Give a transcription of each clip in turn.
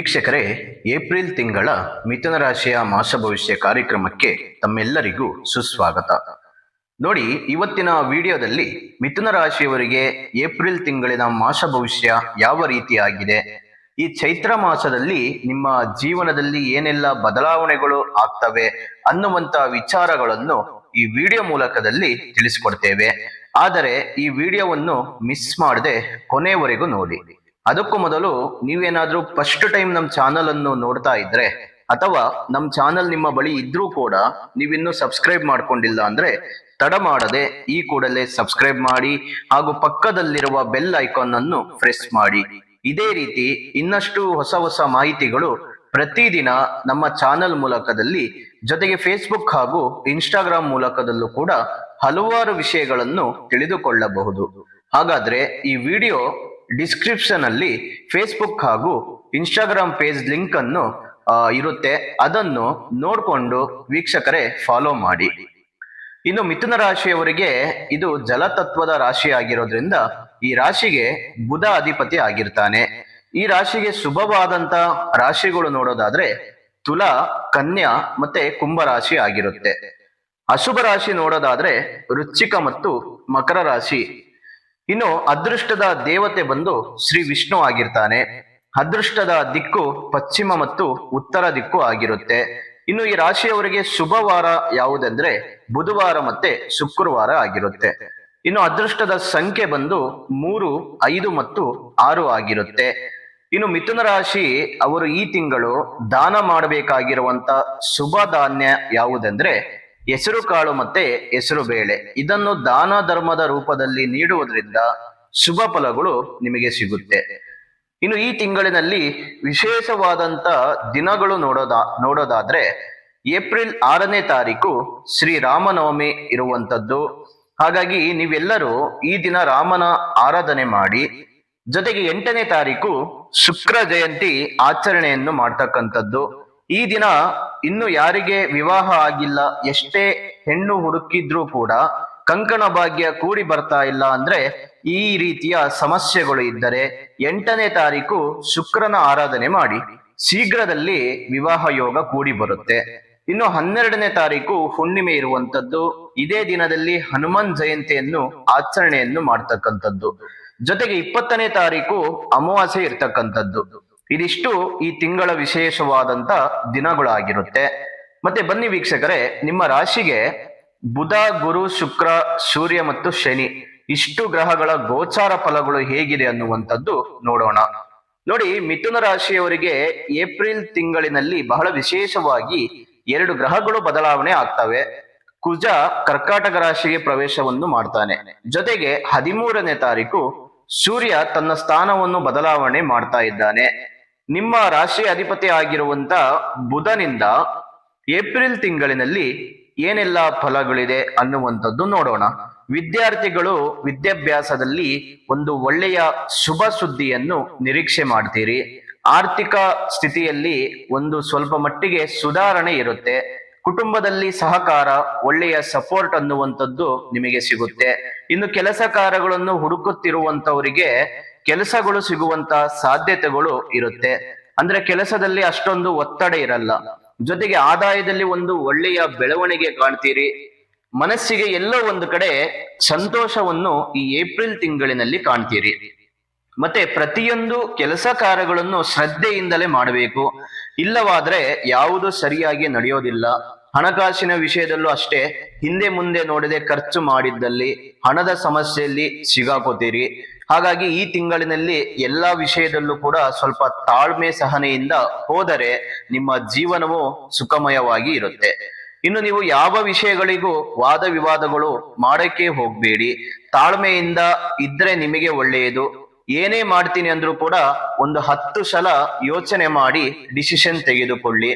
ವೀಕ್ಷಕರೇ, ಏಪ್ರಿಲ್ ತಿಂಗಳ ಮಿಥುನ ರಾಶಿಯ ಮಾಸ ಭವಿಷ್ಯ ಕಾರ್ಯಕ್ರಮಕ್ಕೆ ತಮ್ಮೆಲ್ಲರಿಗೂ ಸುಸ್ವಾಗತ. ನೋಡಿ, ಇವತ್ತಿನ ವಿಡಿಯೋದಲ್ಲಿ ಮಿಥುನ ರಾಶಿಯವರಿಗೆ ಏಪ್ರಿಲ್ ತಿಂಗಳಿನ ಮಾಸ ಭವಿಷ್ಯ ಯಾವ ರೀತಿಯಾಗಿದೆ? ಈ ಚೈತ್ರ ಮಾಸದಲ್ಲಿ ನಿಮ್ಮ ಜೀವನದಲ್ಲಿ ಏನೆಲ್ಲ ಬದಲಾವಣೆಗಳು ಆಗ್ತವೆ ಅನ್ನುವಂತ ವಿಚಾರಗಳನ್ನು ಈ ವಿಡಿಯೋ ಮೂಲಕದಲ್ಲಿ ತಿಳಿಸಿಕೊಡ್ತೇವೆ. ಆದರೆ ಈ ವಿಡಿಯೋವನ್ನು ಮಿಸ್ ಮಾಡದೆ ಕೊನೆಯವರೆಗೂ ನೋಡಿ. ಅದಕ್ಕೂ ಮೊದಲು ನೀವೇನಾದ್ರೂ ಫಸ್ಟ್ ಟೈಮ್ ನಮ್ಮ ಚಾನಲ್ ಅನ್ನು ನೋಡ್ತಾ ಇದ್ರೆ, ಅಥವಾ ನಮ್ಮ ಚಾನಲ್ ನಿಮ್ಮ ಬಳಿ ಇದ್ರೂ ಕೂಡ ನೀವಿನ್ನೂ ಸಬ್ಸ್ಕ್ರೈಬ್ ಮಾಡ್ಕೊಂಡಿಲ್ಲ ಅಂದ್ರೆ ತಡ ಮಾಡದೆ ಈ ಕೂಡಲೇ ಸಬ್ಸ್ಕ್ರೈಬ್ ಮಾಡಿ ಹಾಗೂ ಪಕ್ಕದಲ್ಲಿರುವ ಬೆಲ್ ಐಕಾನ್ ಅನ್ನು ಪ್ರೆಸ್ ಮಾಡಿ. ಇದೇ ರೀತಿ ಇನ್ನಷ್ಟು ಹೊಸ ಹೊಸ ಮಾಹಿತಿಗಳು ಪ್ರತಿದಿನ ನಮ್ಮ ಚಾನಲ್ ಮೂಲಕದಲ್ಲಿ, ಜೊತೆಗೆ ಫೇಸ್ಬುಕ್ ಹಾಗೂ ಇನ್ಸ್ಟಾಗ್ರಾಮ್ ಮೂಲಕದಲ್ಲೂ ಕೂಡ ಹಲವಾರು ವಿಷಯಗಳನ್ನು ತಿಳಿದುಕೊಳ್ಳಬಹುದು. ಹಾಗಾದ್ರೆ ಈ ವಿಡಿಯೋ ಡಿಸ್ಕ್ರಿಪ್ಷನ್ ಅಲ್ಲಿ ಫೇಸ್ಬುಕ್ ಹಾಗೂ ಇನ್ಸ್ಟಾಗ್ರಾಮ್ ಪೇಜ್ ಲಿಂಕ್ ಅನ್ನು ಇರುತ್ತೆ. ಅದನ್ನು ನೋಡಿಕೊಂಡು ವೀಕ್ಷಕರೇ ಫಾಲೋ ಮಾಡಿ. ಇನ್ನು ಮಿಥುನ ರಾಶಿಯವರಿಗೆ ಇದು ಜಲತತ್ವದ ರಾಶಿ ಆಗಿರೋದ್ರಿಂದ ಈ ರಾಶಿಗೆ ಬುಧ ಅಧಿಪತಿ ಆಗಿರ್ತಾನೆ. ಈ ರಾಶಿಗೆ ಶುಭವಾದಂತ ರಾಶಿಗಳು ನೋಡೋದಾದ್ರೆ ತುಲಾ, ಕನ್ಯಾ ಮತ್ತೆ ಕುಂಭ ರಾಶಿ ಆಗಿರುತ್ತೆ. ಅಶುಭ ರಾಶಿ ನೋಡೋದಾದ್ರೆ ರುಚಿಕ ಮತ್ತು ಮಕರ ರಾಶಿ ಇನ್ನು ಅದೃಷ್ಟದ ದೇವತೆ ಬಂದು ಶ್ರೀ ವಿಷ್ಣು ಆಗಿರ್ತಾನೆ. ಅದೃಷ್ಟದ ದಿಕ್ಕು ಪಶ್ಚಿಮ ಮತ್ತು ಉತ್ತರ ದಿಕ್ಕು ಆಗಿರುತ್ತೆ. ಇನ್ನು ಈ ರಾಶಿಯವರಿಗೆ ಶುಭವಾರ ಯಾವುದಂದ್ರೆ ಬುಧವಾರ ಮತ್ತೆ ಶುಕ್ರವಾರ ಆಗಿರುತ್ತೆ. ಇನ್ನು ಅದೃಷ್ಟದ ಸಂಖ್ಯೆ ಬಂದು ಮೂರು, ಐದು ಮತ್ತು ಆರು ಆಗಿರುತ್ತೆ. ಇನ್ನು ಮಿಥುನ ರಾಶಿ ಅವರು ಈ ತಿಂಗಳು ದಾನ ಮಾಡಬೇಕಾಗಿರುವಂತ ಶುಭ ಧಾನ್ಯ ಯಾವುದೆಂದ್ರೆ ಹೆಸರು ಕಾಳು ಮತ್ತೆ ಹೆಸರು ಬೇಳೆ. ಇದನ್ನು ದಾನ ಧರ್ಮದ ರೂಪದಲ್ಲಿ ನೀಡುವುದರಿಂದ ಶುಭ ಫಲಗಳು ನಿಮಗೆ ಸಿಗುತ್ತೆ. ಇನ್ನು ಈ ತಿಂಗಳಿನಲ್ಲಿ ವಿಶೇಷವಾದಂತ ದಿನಗಳು ನೋಡೋದ, ನೋಡೋದಾದ್ರೆ ಏಪ್ರಿಲ್ ಆರನೇ ತಾರೀಕು ಶ್ರೀ ರಾಮನವಮಿ ಇರುವಂತದ್ದು ಹಾಗಾಗಿ ನೀವೆಲ್ಲರೂ ಈ ದಿನ ರಾಮನ ಆರಾಧನೆ ಮಾಡಿ, ಜೊತೆಗೆ ಎಂಟನೇ ತಾರೀಕು ಶುಕ್ರ ಜಯಂತಿ ಆಚರಣೆಯನ್ನು ಮಾಡ್ತಕ್ಕಂಥದ್ದು. ಈ ದಿನ ಇನ್ನು ಯಾರಿಗೆ ವಿವಾಹ ಆಗಿಲ್ಲ, ಎಷ್ಟೇ ಹೆಣ್ಣು ಹುಡುಕಿದ್ರೂ ಕೂಡ ಕಂಕಣ ಭಾಗ್ಯ ಕೂಡಿ ಬರ್ತಾ ಇಲ್ಲ ಅಂದ್ರೆ ಈ ರೀತಿಯ ಸಮಸ್ಯೆಗಳು ಇದ್ದರೆ ಎಂಟನೇ ತಾರೀಕು ಶುಕ್ರನ ಆರಾಧನೆ ಮಾಡಿ ಶೀಘ್ರದಲ್ಲಿ ವಿವಾಹ ಯೋಗ ಕೂಡಿ ಬರುತ್ತೆ. ಇನ್ನು ಹನ್ನೆರಡನೇ ತಾರೀಕು ಹುಣ್ಣಿಮೆ ಇರುವಂತದ್ದು ಇದೇ ದಿನದಲ್ಲಿ ಹನುಮಾನ್ ಜಯಂತಿಯನ್ನು, ಆಚರಣೆಯನ್ನು ಮಾಡ್ತಕ್ಕಂಥದ್ದು. ಜೊತೆಗೆ ಇಪ್ಪತ್ತನೇ ತಾರೀಕು ಅಮಾವಾಸ್ಯೆ ಇರ್ತಕ್ಕಂಥದ್ದು. ಇದಿಷ್ಟು ಈ ತಿಂಗಳ ವಿಶೇಷವಾದಂತ ದಿನಗಳಾಗಿರುತ್ತೆ. ಮತ್ತೆ ಬನ್ನಿ ವೀಕ್ಷಕರೇ, ನಿಮ್ಮ ರಾಶಿಗೆ ಬುಧ, ಗುರು, ಶುಕ್ರ, ಸೂರ್ಯ ಮತ್ತು ಶನಿ ಇಷ್ಟು ಗ್ರಹಗಳ ಗೋಚಾರ ಫಲಗಳು ಹೇಗಿದೆ ಅನ್ನುವಂಥದ್ದು ನೋಡೋಣ. ನೋಡಿ, ಮಿಥುನ ರಾಶಿಯವರಿಗೆ ಏಪ್ರಿಲ್ ತಿಂಗಳಿನಲ್ಲಿ ಬಹಳ ವಿಶೇಷವಾಗಿ ಎರಡು ಗ್ರಹಗಳು ಬದಲಾವಣೆ ಆಗ್ತವೆ. ಕುಜ ಕರ್ಕಾಟಕ ರಾಶಿಗೆ ಪ್ರವೇಶವನ್ನು ಮಾಡ್ತಾನೆ. ಜೊತೆಗೆ ಹದಿಮೂರನೇ ತಾರೀಕು ಸೂರ್ಯ ತನ್ನ ಸ್ಥಾನವನ್ನು ಬದಲಾವಣೆ ಮಾಡ್ತಾ ಇದ್ದಾನೆ. ನಿಮ್ಮ ರಾಶಿ ಅಧಿಪತಿ ಆಗಿರುವಂತ ಬುಧನಿಂದ ಏಪ್ರಿಲ್ ತಿಂಗಳಿನಲ್ಲಿ ಏನೆಲ್ಲ ಫಲಗಳಿದೆ ಅನ್ನುವಂಥದ್ದು ನೋಡೋಣ. ವಿದ್ಯಾರ್ಥಿಗಳು ವಿದ್ಯಾಭ್ಯಾಸದಲ್ಲಿ ಒಂದು ಒಳ್ಳೆಯ ಶುಭ ಸುದ್ದಿಯನ್ನು ನಿರೀಕ್ಷೆ ಮಾಡ್ತೀರಿ. ಆರ್ಥಿಕ ಸ್ಥಿತಿಯಲ್ಲಿ ಒಂದು ಸ್ವಲ್ಪ ಮಟ್ಟಿಗೆ ಸುಧಾರಣೆ ಇರುತ್ತೆ. ಕುಟುಂಬದಲ್ಲಿ ಸಹಕಾರ, ಒಳ್ಳೆಯ ಸಪೋರ್ಟ್ ಅನ್ನುವಂಥದ್ದು ನಿಮಗೆ ಸಿಗುತ್ತೆ. ಇನ್ನು ಕೆಲಸ ಕಾರ್ಯಗಳನ್ನು ಹುಡುಕುತ್ತಿರುವಂತವರಿಗೆ ಕೆಲಸಗಳು ಸಿಗುವಂತ ಸಾಧ್ಯತೆಗಳು ಇರುತ್ತೆ. ಅಂದ್ರೆ ಕೆಲಸದಲ್ಲಿ ಅಷ್ಟೊಂದು ಒತ್ತಡ ಇರಲ್ಲ. ಜೊತೆಗೆ ಆದಾಯದಲ್ಲಿ ಒಂದು ಒಳ್ಳೆಯ ಬೆಳವಣಿಗೆ ಕಾಣ್ತೀರಿ. ಮನಸ್ಸಿಗೆ ಎಲ್ಲೋ ಒಂದು ಕಡೆ ಸಂತೋಷವನ್ನು ಈ ಏಪ್ರಿಲ್ ತಿಂಗಳಿನಲ್ಲಿ ಕಾಣ್ತೀರಿ. ಮತ್ತೆ ಪ್ರತಿಯೊಂದು ಕೆಲಸ ಕಾರ್ಯಗಳನ್ನು ಶ್ರದ್ಧೆಯಿಂದಲೇ ಮಾಡಬೇಕು. ಇಲ್ಲವಾದ್ರೆ ಯಾವುದು ಸರಿಯಾಗಿ ನಡೆಯೋದಿಲ್ಲ. ಹಣಕಾಸಿನ ವಿಷಯದಲ್ಲೂ ಅಷ್ಟೇ, ಹಿಂದೆ ಮುಂದೆ ನೋಡದೆ ಖರ್ಚು ಮಾಡಿದ್ದಲ್ಲಿ, ಹಣದ ಸಮಸ್ಯೆಯಲ್ಲಿ ಸಿಗಾಕೋತೀರಿ. ಹಾಗಾಗಿ ಈ ತಿಂಗಳಿನಲ್ಲಿ ಎಲ್ಲಾ ವಿಷಯದಲ್ಲೂ ಕೂಡ ಸ್ವಲ್ಪ ತಾಳ್ಮೆ ಸಹನೆಯಿಂದ ಹೋದರೆ ನಿಮ್ಮ ಜೀವನವು ಸುಖಮಯವಾಗಿ ಇರುತ್ತೆ. ಇನ್ನು ನೀವು ಯಾವ ವಿಷಯಗಳಿಗೂ ವಾದ ವಿವಾದಗಳು ಮಾಡಕ್ಕೆ ಹೋಗ್ಬೇಡಿ. ತಾಳ್ಮೆಯಿಂದ ಇದ್ರೆ ನಿಮಗೆ ಒಳ್ಳೆಯದು. ಏನೇ ಮಾಡ್ತೀನಿ ಅಂದ್ರೂ ಕೂಡ ಒಂದು ಹತ್ತು ಸಲ ಯೋಚನೆ ಮಾಡಿ ಡಿಸಿಷನ್ ತೆಗೆದುಕೊಳ್ಳಿ.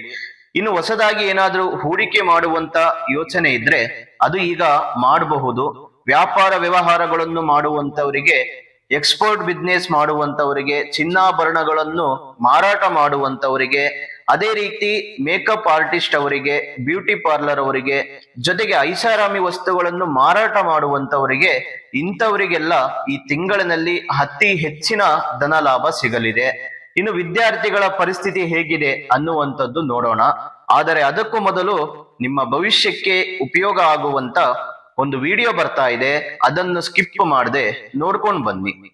ಇನ್ನು ಹೊಸದಾಗಿ ಏನಾದ್ರೂ ಹೂಡಿಕೆ ಮಾಡುವಂತ ಯೋಚನೆ ಇದ್ರೆ ಅದು ಈಗ ಮಾಡಬಹುದು. ವ್ಯಾಪಾರ ವ್ಯವಹಾರಗಳನ್ನು ಮಾಡುವಂತವರಿಗೆ ಎಕ್ಸ್ಪೋರ್ಟ್ ಬಿಸ್ನೆಸ್ ಮಾಡುವಂತವರಿಗೆ, ಚಿನ್ನಾಭರಣಗಳನ್ನು ಮಾರಾಟ ಮಾಡುವಂತವರಿಗೆ, ಅದೇ ರೀತಿ ಮೇಕಪ್ ಆರ್ಟಿಸ್ಟ್ ಅವರಿಗೆ, ಬ್ಯೂಟಿ ಪಾರ್ಲರ್ ಅವರಿಗೆ, ಜೊತೆಗೆ ಐಷಾರಾಮಿ ವಸ್ತುಗಳನ್ನು ಮಾರಾಟ ಮಾಡುವಂತವರಿಗೆ ಇಂಥವರಿಗೆಲ್ಲ ಈ ತಿಂಗಳಿನಲ್ಲಿ ಅತಿ ಹೆಚ್ಚಿನ ಧನ ಲಾಭ ಸಿಗಲಿದೆ. ಇನ್ನು ವಿದ್ಯಾರ್ಥಿಗಳ ಪರಿಸ್ಥಿತಿ ಹೇಗಿದೆ ಅನ್ನುವಂಥದ್ದು ನೋಡೋಣ. ಆದರೆ ಅದಕ್ಕೂ ಮೊದಲು ನಿಮ್ಮ ಭವಿಷ್ಯಕ್ಕೆ ಉಪಯೋಗ ಆಗುವಂತ ಒಂದು ವಿಡಿಯೋ ಬರ್ತಾ ಇದೆ ಅದನ್ನು ಸ್ಕಿಪ್ ಮಾಡದೆ ನೋಡ್ಕೊಂಡು ಬನ್ನಿ.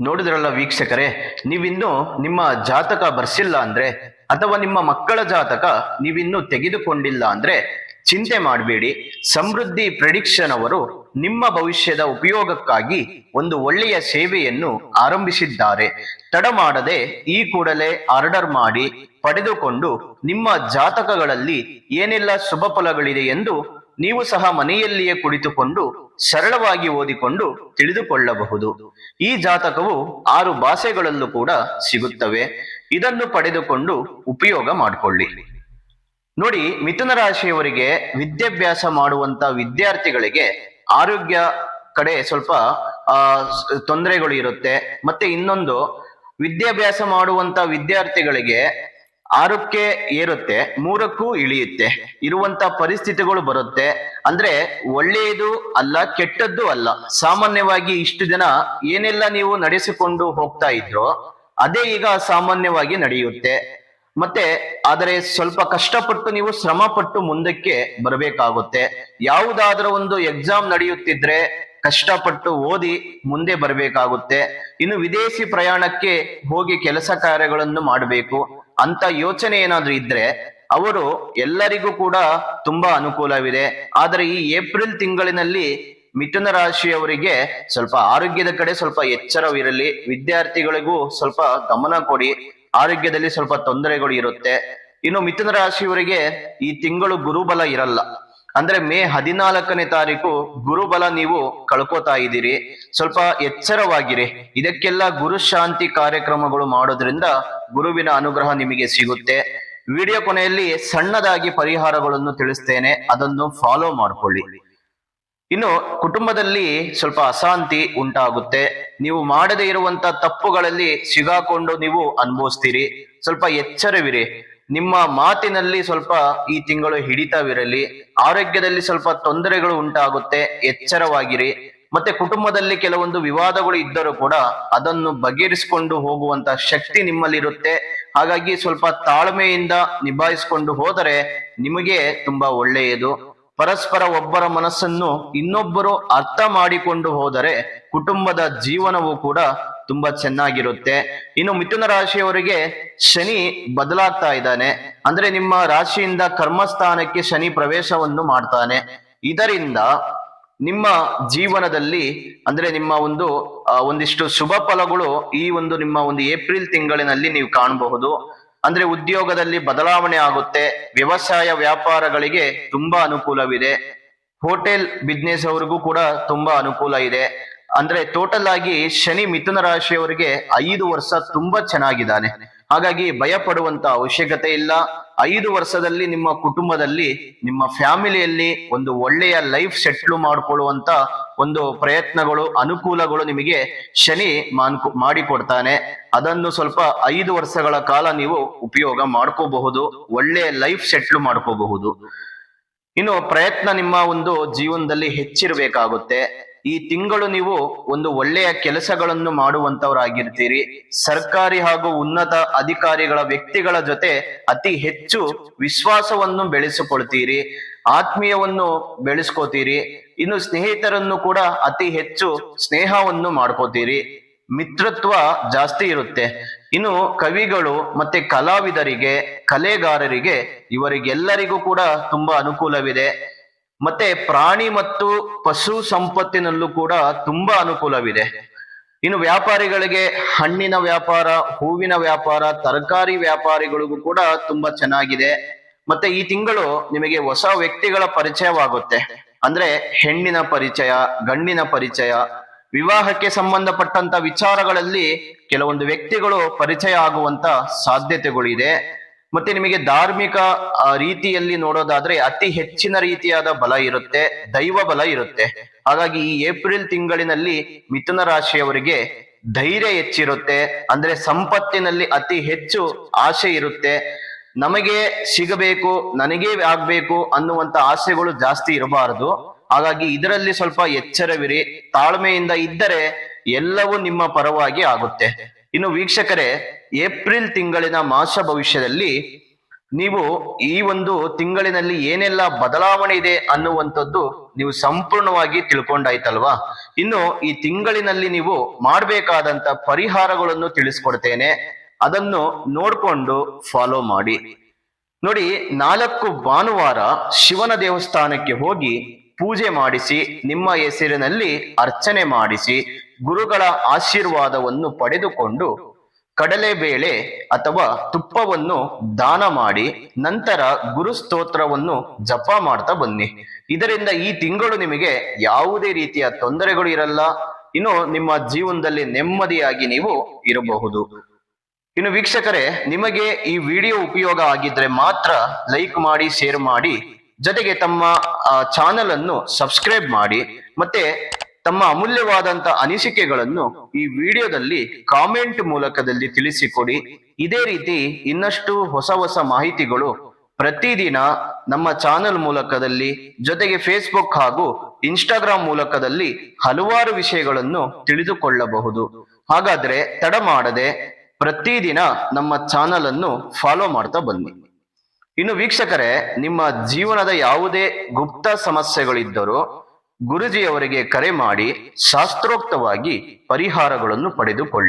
ನೋಡಿದ್ರಲ್ಲ ವೀಕ್ಷಕರೇ, ನೀವಿನ್ನೂ ನಿಮ್ಮ ಜಾತಕ ಬರ್ಸಿಲ್ಲ ಅಂದ್ರೆ, ಅಥವಾ ನಿಮ್ಮ ಮಕ್ಕಳ ಜಾತಕ ನೀವಿನ್ನೂ ತೆಗೆದುಕೊಂಡಿಲ್ಲ ಅಂದ್ರೆ ಚಿಂತೆ ಮಾಡಬೇಡಿ. ಸಮೃದ್ಧಿ ಪ್ರೆಡಿಕ್ಷನ್ ಅವರು ನಿಮ್ಮ ಭವಿಷ್ಯದ ಉಪಯೋಗಕ್ಕಾಗಿ ಒಂದು ಒಳ್ಳೆಯ ಸೇವೆಯನ್ನು ಆರಂಭಿಸಿದ್ದಾರೆ. ತಡ ಮಾಡದೆ ಈ ಕೂಡಲೇ ಆರ್ಡರ್ ಮಾಡಿ ಪಡೆದುಕೊಂಡು ನಿಮ್ಮ ಜಾತಕಗಳಲ್ಲಿ ಏನೆಲ್ಲ ಶುಭ ಫಲಗಳಿದೆ ಎಂದು ನೀವು ಸಹ ಮನೆಯಲ್ಲಿಯೇ ಕುಳಿತುಕೊಂಡು ಸರಳವಾಗಿ ಓದಿಕೊಂಡು ತಿಳಿದುಕೊಳ್ಳಬಹುದು. ಈ ಜಾತಕವು ಆರು ಭಾಷೆಗಳಲ್ಲೂ ಕೂಡ ಸಿಗುತ್ತವೆ. ಇದನ್ನು ಪಡೆದುಕೊಂಡು ಉಪಯೋಗ ಮಾಡಿಕೊಳ್ಳಿ. ನೋಡಿ, ಮಿಥುನ ರಾಶಿಯವರಿಗೆ ವಿದ್ಯಾಭ್ಯಾಸ ಮಾಡುವಂತ ವಿದ್ಯಾರ್ಥಿಗಳಿಗೆ ಆರೋಗ್ಯ ಕಡೆ ಸ್ವಲ್ಪ ತೊಂದರೆಗಳು ಇರುತ್ತೆ. ಮತ್ತೆ ಇನ್ನೊಂದು, ವಿದ್ಯಾಭ್ಯಾಸ ಮಾಡುವಂತ ವಿದ್ಯಾರ್ಥಿಗಳಿಗೆ ಆರೋಗ್ಯ ಏರುತ್ತೆ, ಮೂರಕ್ಕೂ ಇಳಿಯುತ್ತೆ. ಇರುವಂತ ಪರಿಸ್ಥಿತಿಗಳು ಬರುತ್ತೆ. ಅಂದ್ರೆ ಒಳ್ಳೆಯದು ಅಲ್ಲ, ಕೆಟ್ಟದ್ದು ಅಲ್ಲ. ಸಾಮಾನ್ಯವಾಗಿ ಇಷ್ಟು ದಿನ ಏನೆಲ್ಲ ನೀವು ನಡೆಸಿಕೊಂಡು ಹೋಗ್ತಾ ಇದ್ರೋ, ಅದೇ ಈಗ ಸಾಮಾನ್ಯವಾಗಿ ನಡೆಯುತ್ತೆ. ಮತ್ತೆ ಆದರೆ ಸ್ವಲ್ಪ ಕಷ್ಟಪಟ್ಟು ನೀವು ಶ್ರಮ ಪಟ್ಟು ಮುಂದಕ್ಕೆ ಬರಬೇಕಾಗುತ್ತೆ. ಯಾವುದಾದ್ರೂ ಒಂದು ಎಕ್ಸಾಮ್ ನಡೆಯುತ್ತಿದ್ರೆ ಕಷ್ಟಪಟ್ಟು ಓದಿ ಮುಂದೆ ಬರಬೇಕಾಗುತ್ತೆ. ಇನ್ನು ವಿದೇಶಿ ಪ್ರಯಾಣಕ್ಕೆ ಹೋಗಿ ಕೆಲಸ ಕಾರ್ಯಗಳನ್ನು ಮಾಡಬೇಕು. ಅಂತ ಯೋಚನೆ ಏನಾದ್ರೂ ಇದ್ರೆ ಅವರು ಎಲ್ಲರಿಗೂ ಕೂಡ ತುಂಬಾ ಅನುಕೂಲವಿದೆ. ಆದರೆ ಈ ಏಪ್ರಿಲ್ ತಿಂಗಳಿನಲ್ಲಿ ಮಿಥುನ ರಾಶಿಯವರಿಗೆ ಸ್ವಲ್ಪ ಆರೋಗ್ಯದ ಕಡೆ ಸ್ವಲ್ಪ ಎಚ್ಚರವಿರಲಿ. ವಿದ್ಯಾರ್ಥಿಗಳಿಗೂ ಸ್ವಲ್ಪ ಗಮನ ಕೊಡಿ. ಆರೋಗ್ಯದಲ್ಲಿ ಸ್ವಲ್ಪ ತೊಂದರೆಗಳು ಇರುತ್ತೆ. ಇನ್ನು ಮಿಥುನ ರಾಶಿಯವರಿಗೆ ಈ ತಿಂಗಳು ಗುರುಬಲ ಇರಲ್ಲ. ಅಂದ್ರೆ ಮೇ ಹದಿನಾಲ್ಕನೇ ತಾರೀಕು ಗುರುಬಲ ನೀವು ಕಳ್ಕೊತಾ ಇದ್ದೀರಿ. ಸ್ವಲ್ಪ ಎಚ್ಚರವಾಗಿರಿ. ಇದಕ್ಕೆಲ್ಲ ಗುರು ಶಾಂತಿ ಕಾರ್ಯಕ್ರಮಗಳು ಮಾಡೋದ್ರಿಂದ ಗುರುವಿನ ಅನುಗ್ರಹ ನಿಮಗೆ ಸಿಗುತ್ತೆ. ವಿಡಿಯೋ ಕೊನೆಯಲ್ಲಿ ಸಣ್ಣದಾಗಿ ಪರಿಹಾರಗಳನ್ನು ತಿಳಿಸ್ತೇನೆ. ಅದನ್ನು ಫಾಲೋ ಮಾಡಿಕೊಳ್ಳಿ. ಇನ್ನು ಕುಟುಂಬದಲ್ಲಿ ಸ್ವಲ್ಪ ಅಶಾಂತಿ ಉಂಟಾಗುತ್ತೆ. ನೀವು ಮಾಡದೇ ಇರುವಂತ ತಪ್ಪುಗಳಲ್ಲಿ ಸಿಗಾಕೊಂಡು ನೀವು ಅನುಭವಿಸ್ತೀರಿ. ಸ್ವಲ್ಪ ಎಚ್ಚರವಿರಿ. ನಿಮ್ಮ ಮಾತಿನಲ್ಲಿ ಸ್ವಲ್ಪ ಈ ತಿಂಗಳು ಹಿಡಿತವಿರಲಿ, ಆರೋಗ್ಯದಲ್ಲಿ ಸ್ವಲ್ಪ ತೊಂದರೆಗಳು ಉಂಟಾಗುತ್ತೆ, ಎಚ್ಚರವಾಗಿರಿ. ಮತ್ತೆ ಕುಟುಂಬದಲ್ಲಿ ಕೆಲವೊಂದು ವಿವಾದಗಳು ಇದ್ದರೂ ಕೂಡ ಅದನ್ನು ಬಗೆಹರಿಸಿಕೊಂಡು ಹೋಗುವಂತ ಶಕ್ತಿ ನಿಮ್ಮಲ್ಲಿರುತ್ತೆ. ಹಾಗಾಗಿ ಸ್ವಲ್ಪ ತಾಳ್ಮೆಯಿಂದ ನಿಭಾಯಿಸಿಕೊಂಡು ಹೋದರೆ ನಿಮಗೆ ತುಂಬಾ ಒಳ್ಳೆಯದು. ಪರಸ್ಪರ ಒಬ್ಬರ ಮನಸ್ಸನ್ನು ಇನ್ನೊಬ್ಬರು ಅರ್ಥ ಮಾಡಿಕೊಂಡು ಹೋದರೆ ಕುಟುಂಬದ ಜೀವನವು ಕೂಡ ತುಂಬಾ ಚೆನ್ನಾಗಿರುತ್ತೆ. ಇನ್ನು ಮಿಥುನ ರಾಶಿಯವರಿಗೆ ಶನಿ ಬದಲಾಗ್ತಾ ಇದ್ದಾನೆ. ಅಂದ್ರೆ ನಿಮ್ಮ ರಾಶಿಯಿಂದ ಕರ್ಮಸ್ಥಾನಕ್ಕೆ ಶನಿ ಪ್ರವೇಶವನ್ನು ಮಾಡ್ತಾನೆ. ಇದರಿಂದ ನಿಮ್ಮ ಜೀವನದಲ್ಲಿ ಅಂದ್ರೆ ನಿಮ್ಮ ಒಂದು ಒಂದಿಷ್ಟು ಶುಭ ಫಲಗಳು ಈ ಒಂದು ನಿಮ್ಮ ಒಂದು ಏಪ್ರಿಲ್ ತಿಂಗಳಿನಲ್ಲಿ ನೀವು ಕಾಣಬಹುದು. ಅಂದ್ರೆ ಉದ್ಯೋಗದಲ್ಲಿ ಬದಲಾವಣೆ ಆಗುತ್ತೆ. ವ್ಯವಸಾಯ ವ್ಯಾಪಾರಗಳಿಗೆ ತುಂಬಾ ಅನುಕೂಲವಿದೆ. ಹೋಟೆಲ್ ಬಿಸ್ನೆಸ್ ಅವರಿಗೂ ಕೂಡ ತುಂಬಾ ಅನುಕೂಲ ಇದೆ. ಅಂದ್ರೆ ಟೋಟಲ್ ಆಗಿ ಶನಿ ಮಿಥುನ ರಾಶಿಯವರಿಗೆ ಐದು ವರ್ಷ ತುಂಬಾ ಚೆನ್ನಾಗಿದ್ದಾನೆ. ಹಾಗಾಗಿ ಭಯ ಪಡುವಂತ ಅವಶ್ಯಕತೆ ಇಲ್ಲ. ಐದು ವರ್ಷದಲ್ಲಿ ನಿಮ್ಮ ಕುಟುಂಬದಲ್ಲಿ, ನಿಮ್ಮ ಫ್ಯಾಮಿಲಿಯಲ್ಲಿ ಒಂದು ಒಳ್ಳೆಯ ಲೈಫ್ ಸೆಟ್ಲ್ ಮಾಡ್ಕೊಳ್ಳುವಂತ ಒಂದು ಪ್ರಯತ್ನಗಳು, ಅನುಕೂಲಗಳು ನಿಮಗೆ ಶನಿ ಮಾನ್ಕು, ಮಾಡಿಕೊಡ್ತಾನೆ. ಅದನ್ನು ಸ್ವಲ್ಪ ಐದು ವರ್ಷಗಳ ಕಾಲ ನೀವು ಉಪಯೋಗ ಮಾಡ್ಕೋಬಹುದು ಒಳ್ಳೆಯ ಲೈಫ್ ಸೆಟ್ಲ್ ಮಾಡ್ಕೋಬಹುದು. ಇನ್ನು ಪ್ರಯತ್ನ ನಿಮ್ಮ ಒಂದು ಜೀವನದಲ್ಲಿ ಹೆಚ್ಚಿರಬೇಕಾಗುತ್ತೆ. ಈ ತಿಂಗಳು ನೀವು ಒಂದು ಒಳ್ಳೆಯ ಕೆಲಸಗಳನ್ನು ಮಾಡುವಂತವರಾಗಿರ್ತೀರಿ ಸರ್ಕಾರಿ ಹಾಗೂ ಉನ್ನತ ಅಧಿಕಾರಿಗಳ ವ್ಯಕ್ತಿಗಳ ಜೊತೆ ಅತಿ ಹೆಚ್ಚು ವಿಶ್ವಾಸವನ್ನು ಬೆಳೆಸಿಕೊಳ್ತೀರಿ. ಆತ್ಮೀಯವನ್ನು ಬೆಳೆಸ್ಕೋತೀರಿ. ಇನ್ನು ಸ್ನೇಹಿತರನ್ನು ಕೂಡ ಅತಿ ಹೆಚ್ಚು ಸ್ನೇಹವನ್ನು ಮಾಡ್ಕೋತೀರಿ. ಮಿತ್ರತ್ವ ಜಾಸ್ತಿ ಇರುತ್ತೆ. ಇನ್ನು ಕವಿಗಳು ಮತ್ತೆ ಕಲಾವಿದರಿಗೆ, ಕಲೆಗಾರರಿಗೆ ಇವರಿಗೆಲ್ಲರಿಗೂ ಕೂಡ ತುಂಬಾ ಅನುಕೂಲವಿದೆ. ಮತ್ತೆ ಪ್ರಾಣಿ ಮತ್ತು ಪಶು ಸಂಪತ್ತಿನಲ್ಲೂ ಕೂಡ ತುಂಬಾ ಅನುಕೂಲವಿದೆ. ಇನ್ನು ವ್ಯಾಪಾರಿಗಳಿಗೆ ಹಣ್ಣಿನ ವ್ಯಾಪಾರ, ಹೂವಿನ ವ್ಯಾಪಾರ, ತರಕಾರಿ ವ್ಯಾಪಾರಿಗಳಿಗೂ ಕೂಡ ತುಂಬಾ ಚೆನ್ನಾಗಿದೆ. ಮತ್ತೆ ಈ ತಿಂಗಳು ನಿಮಗೆ ಹೊಸ ವ್ಯಕ್ತಿಗಳ ಪರಿಚಯವಾಗುತ್ತೆ. ಅಂದ್ರೆ ಹೆಣ್ಣಿನ ಪರಿಚಯ, ಗಂಡಿನ ಪರಿಚಯ, ವಿವಾಹಕ್ಕೆ ಸಂಬಂಧಪಟ್ಟಂತ ವಿಚಾರಗಳಲ್ಲಿ ಕೆಲವೊಂದು ವ್ಯಕ್ತಿಗಳು ಪರಿಚಯ ಆಗುವಂತ ಸಾಧ್ಯತೆಗಳಿದೆ. ಮತ್ತೆ ನಿಮಗೆ ಧಾರ್ಮಿಕ ರೀತಿಯಲ್ಲಿ ನೋಡೋದಾದ್ರೆ ಅತಿ ಹೆಚ್ಚಿನ ರೀತಿಯಾದ ಬಲ ಇರುತ್ತೆ, ದೈವ ಬಲ ಇರುತ್ತೆ. ಹಾಗಾಗಿ ಈ ಏಪ್ರಿಲ್ ತಿಂಗಳಿನಲ್ಲಿ ಮಿಥುನ ರಾಶಿಯವರಿಗೆ ಧೈರ್ಯ ಹೆಚ್ಚಿರುತ್ತೆ, ಅಂದ್ರೆ ಸಂಪತ್ತಿನಲ್ಲಿ ಅತಿ ಹೆಚ್ಚು ಆಸೆ ಇರುತ್ತೆ. ನಮಗೆ ಸಿಗಬೇಕು, ನನಗೇ ಆಗ್ಬೇಕು ಅನ್ನುವಂತ ಆಸೆಗಳು ಜಾಸ್ತಿ ಇರಬಾರದು. ಹಾಗಾಗಿ ಇದರಲ್ಲಿ ಸ್ವಲ್ಪ ಎಚ್ಚರವಿರಿ, ತಾಳ್ಮೆಯಿಂದ ಇದ್ದರೆ ಎಲ್ಲವೂ ನಿಮ್ಮ ಪರವಾಗಿ ಆಗುತ್ತೆ. ಇನ್ನು ವೀಕ್ಷಕರೇ ಏಪ್ರಿಲ್ ತಿಂಗಳಿನ ಮಾಸ ಭವಿಷ್ಯದಲ್ಲಿ ನೀವು ಈ ಒಂದು ತಿಂಗಳಿನಲ್ಲಿ ಏನೆಲ್ಲ ಬದಲಾವಣೆ ಇದೆ ಅನ್ನುವಂಥದ್ದು ನೀವು ಸಂಪೂರ್ಣವಾಗಿ ತಿಳ್ಕೊಂಡಾಯ್ತಲ್ವಾ? ಇನ್ನು ಈ ತಿಂಗಳಿನಲ್ಲಿ ನೀವು ಮಾಡಬೇಕಾದಂತ ಪರಿಹಾರಗಳನ್ನು ತಿಳಿಸ್ಕೊಡ್ತೇನೆ. ಅದನ್ನು ನೋಡ್ಕೊಂಡು ಫಾಲೋ ಮಾಡಿ. ನೋಡಿ, ನಾಲ್ಕು ಭಾನುವಾರ ಶಿವನ ದೇವಸ್ಥಾನಕ್ಕೆ ಹೋಗಿ ಪೂಜೆ ಮಾಡಿಸಿ, ನಿಮ್ಮ ಹೆಸರಿನಲ್ಲಿ ಅರ್ಚನೆ ಮಾಡಿಸಿ, ಗುರುಗಳ ಆಶೀರ್ವಾದವನ್ನು ಪಡೆದುಕೊಂಡು ಕಡಲೆಬೇಳೆ ಅಥವಾ ತುಪ್ಪವನ್ನು ದಾನ ಮಾಡಿ ನಂತರ ಗುರು ಸ್ತೋತ್ರವನ್ನು ಜಪ ಮಾಡ್ತಾ ಬನ್ನಿ. ಇದರಿಂದ ಈ ತಿಂಗಳು ನಿಮಗೆ ಯಾವುದೇ ರೀತಿಯ ತೊಂದರೆಗಳು ಇರಲ್ಲ. ಇನ್ನು ನಿಮ್ಮ ಜೀವನದಲ್ಲಿ ನೆಮ್ಮದಿಯಾಗಿ ನೀವು ಇರಬಹುದು. ಇನ್ನು ವೀಕ್ಷಕರೇ, ನಿಮಗೆ ಈ ವಿಡಿಯೋ ಉಪಯೋಗ ಆಗಿದ್ರೆ ಮಾತ್ರ ಲೈಕ್ ಮಾಡಿ, ಶೇರ್ ಮಾಡಿ. ಜೊತೆಗೆ ತಮ್ಮ ಚಾನೆಲ್ ಅನ್ನು ಸಬ್ಸ್ಕ್ರೈಬ್ ಮಾಡಿ. ಮತ್ತೆ ತಮ್ಮ ಅಮೂಲ್ಯವಾದಂತ ಅನಿಸಿಕೆಗಳನ್ನು ಈ ವಿಡಿಯೋದಲ್ಲಿ ಕಾಮೆಂಟ್ ಮೂಲಕದಲ್ಲಿ ತಿಳಿಸಿಕೊಡಿ. ಇದೇ ರೀತಿ ಇನ್ನಷ್ಟು ಹೊಸ ಹೊಸ ಮಾಹಿತಿಗಳು ಪ್ರತಿದಿನ ನಮ್ಮ ಚಾನೆಲ್ ಮೂಲಕದಲ್ಲಿ, ಜೊತೆಗೆ ಫೇಸ್ಬುಕ್ ಹಾಗೂ ಇನ್ಸ್ಟಾಗ್ರಾಮ್ ಮೂಲಕದಲ್ಲಿ ಹಲವಾರು ವಿಷಯಗಳನ್ನು ತಿಳಿದುಕೊಳ್ಳಬಹುದು. ಹಾಗಾದ್ರೆ ತಡ ಮಾಡದೆ ಪ್ರತಿದಿನ ನಮ್ಮ ಚಾನಲ್ ಅನ್ನು ಫಾಲೋ ಮಾಡ್ತಾ ಬನ್ನಿ. ಇನ್ನು ವೀಕ್ಷಕರೇ, ನಿಮ್ಮ ಜೀವನದ ಯಾವುದೇ ಗುಪ್ತ ಸಮಸ್ಯೆಗಳಿದ್ದರೂ ಗುರುಜಿಯವರಿಗೆ ಕರೆ ಮಾಡಿ ಶಾಸ್ತ್ರೋಕ್ತವಾಗಿ ಪರಿಹಾರಗಳನ್ನು ಪಡೆದುಕೊಳ್ಳಿ.